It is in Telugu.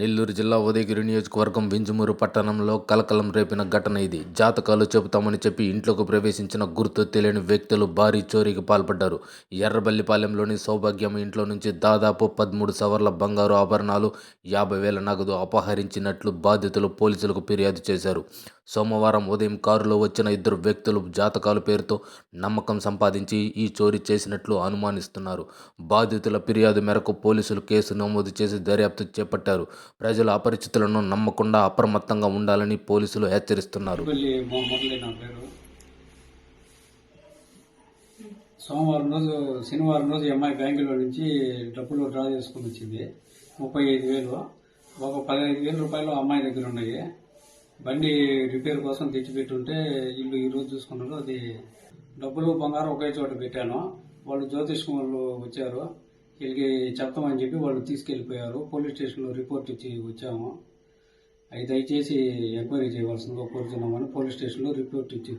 నెల్లూరు జిల్లా ఉదయగిరి నియోజకవర్గం వింజమూరు పట్టణంలో కలకలం రేపిన ఘటన ఇది. జాతకాలు చెబుతామని చెప్పి ఇంట్లోకి ప్రవేశించిన గుర్తు తెలియని వ్యక్తులు భారీ చోరీకి పాల్పడ్డారు. ఎర్రబల్లిపాలెంలోని సౌభాగ్యం ఇంట్లో నుంచి దాదాపు పదమూడు సవర్ల బంగారు ఆభరణాలు యాభై వేల నగదు అపహరించినట్లు బాధితులు పోలీసులకు ఫిర్యాదు చేశారు. సోమవారం ఉదయం కారులో వచ్చిన ఇద్దరు వ్యక్తులు జాతకాల పేరుతో నమ్మకం సంపాదించి ఈ చోరీ చేసినట్లు అనుమానిస్తున్నారు. బాధితుల ఫిర్యాదు మేరకు పోలీసులు కేసు నమోదు చేసి దర్యాప్తు చేపట్టారు. ప్రజలు అపరిచితులను నమ్మకుండా అప్రమత్తంగా ఉండాలని పోలీసులు హెచ్చరిస్తున్నారు. సోమవారం రోజు శనివారం రోజు ఈ అమ్మాయి బ్యాంకులో నుంచి డబ్బులు డ్రా చేసుకుని వచ్చింది. ముప్పై ఐదు వేలు. ఒక పదహైదు వేల రూపాయలు అమ్మాయి దగ్గర ఉన్నాయి. బండి రిపేర్ కోసం తెచ్చిపెట్టుంటే ఇల్లు ఈరోజు చూసుకున్నారు. అది డబ్బులు బంగారం ఒకే చోట పెట్టాను. వాళ్ళు జ్యోతిష్ వాళ్ళు వచ్చారు. వీళ్ళకి చెప్తామని చెప్పి వాళ్ళు తీసుకెళ్ళిపోయారు. పోలీస్ స్టేషన్లో రిపోర్ట్ ఇచ్చి వచ్చాము. అవి దయచేసి ఎంక్వైరీ చేయవలసిందిగా కోరుతున్నామని పోలీస్ స్టేషన్లో రిపోర్ట్ ఇచ్చి